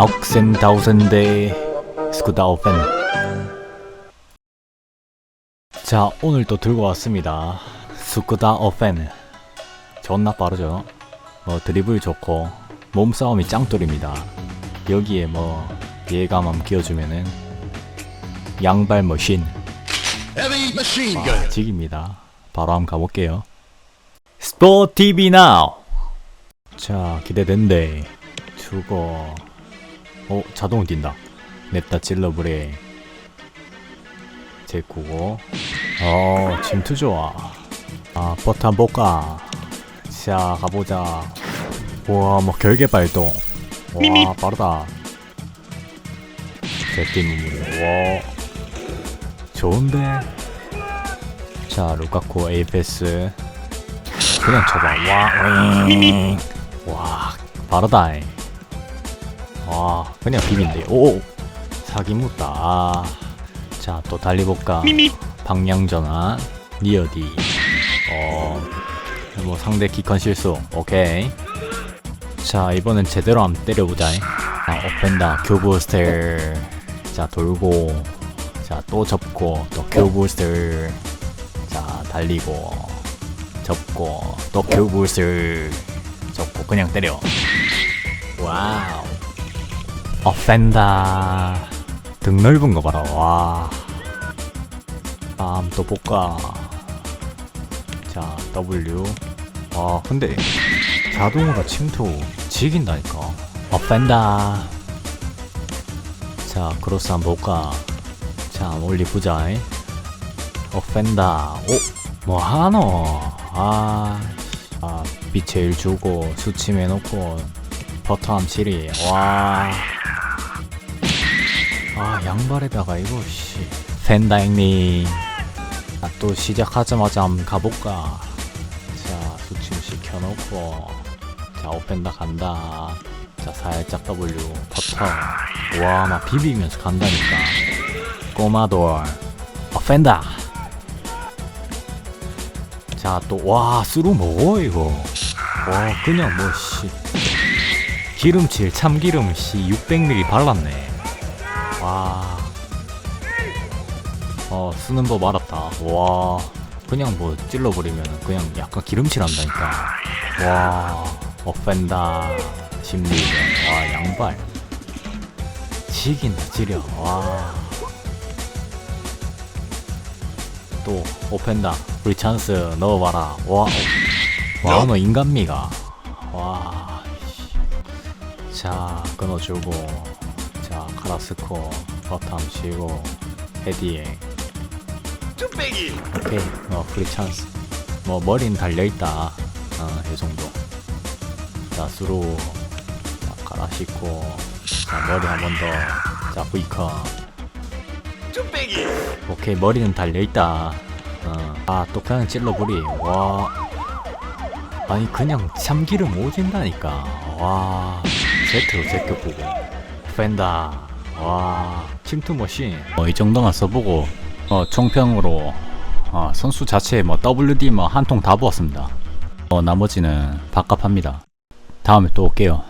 아욱센다우센데 스쿠다오펜. 자 오늘 또 들고 왔습니다. 스쿠다오펜. 존나 빠르죠? 뭐 드리블 좋고 몸싸움이 짱돌입니다. 여기에 뭐 예감함 끼워주면은 양발 머신. 아. 직입니다. 바로 한번 가볼게요. 스포 TV now 자 기대된대. 죽어 어 자동 뛴다. 냅다 찔러버려 제꾸고. 어 침투 좋아. 아 버터 한번 볼까? 자 가보자. 우와 뭐 결계 발동. 와 빠르다. 제띠 무물. 와. 좋은데? 자 루카쿠 에이페스. 그냥 쳐봐 와, 윙. 와, 바르다. 와, 그냥 비빈데. 오, 사기 묻다. 아. 자, 또 달리볼까? 방향전환, 니어디. 어, 뭐 상대 기컨 실수. 오케이. 자, 이번엔 제대로 한번 때려보자. 아, 오펜다, 교부 스텔. 자, 돌고. 자, 또 접고, 또 교부 스텔. 자, 달리고. 접고 또 교부스를 접고 그냥 때려 와우 어펜다. 등 넓은 거 봐라. 와. 다음 또 볼까? 자 W. 아 근데 자동으로 침투 지긴다니까. 어펜다. 자 크로스 한번 볼까? 자 올리 보자. 어펜다. 오 뭐하노? 아, 아 빛을 주고 수침해놓고 버터함 치리 와. 아 양발에다가 이거 씨. 팬다잉님 아, 또 시작하자마자 한번 가볼까? 자 수침 시켜놓고. 자 오펜다 간다. 자 살짝 W. 버터. 와막 비비면서 간다니까. 꼬마돌. 어펜다. 자, 또, 와, 스루 먹어, 이거. 와, 그냥 뭐, 씨. 기름칠, 참기름, 씨, 600ml 발랐네. 어, 쓰는 법 알았다. 와. 그냥 뭐, 찔러버리면 그냥 약간 기름칠 한다니까. 와. 어펜다. 심리전. 와, 양발. 지긴다, 지려. 와. 또 오펜다 우리 찬스 넣어봐라 와 와 너 인간미가 와 자 끊어주고 자 카라스코 버텀 치고 헤디에 뚝배기. 오케이. 어 프리 찬스. 뭐 머리는 달려있다. 어이 정도. 자 수로. 자 카라시코 자 머리 한 번 더자 브이커. 뚝배기. 오케이 머리는 달려있다. 어. 아또 그냥 찔러버리. 와. 아니 그냥 참기름 오진다니까. 와. 제트로 제껴보고. 팬다. 와. 침투 머신. 어, 이 정도만 써보고 어 총평으로 어, 선수 자체에 뭐 WD 뭐 한 통 다 부었습니다. 어 나머지는 밥값합니다. 다음에 또 올게요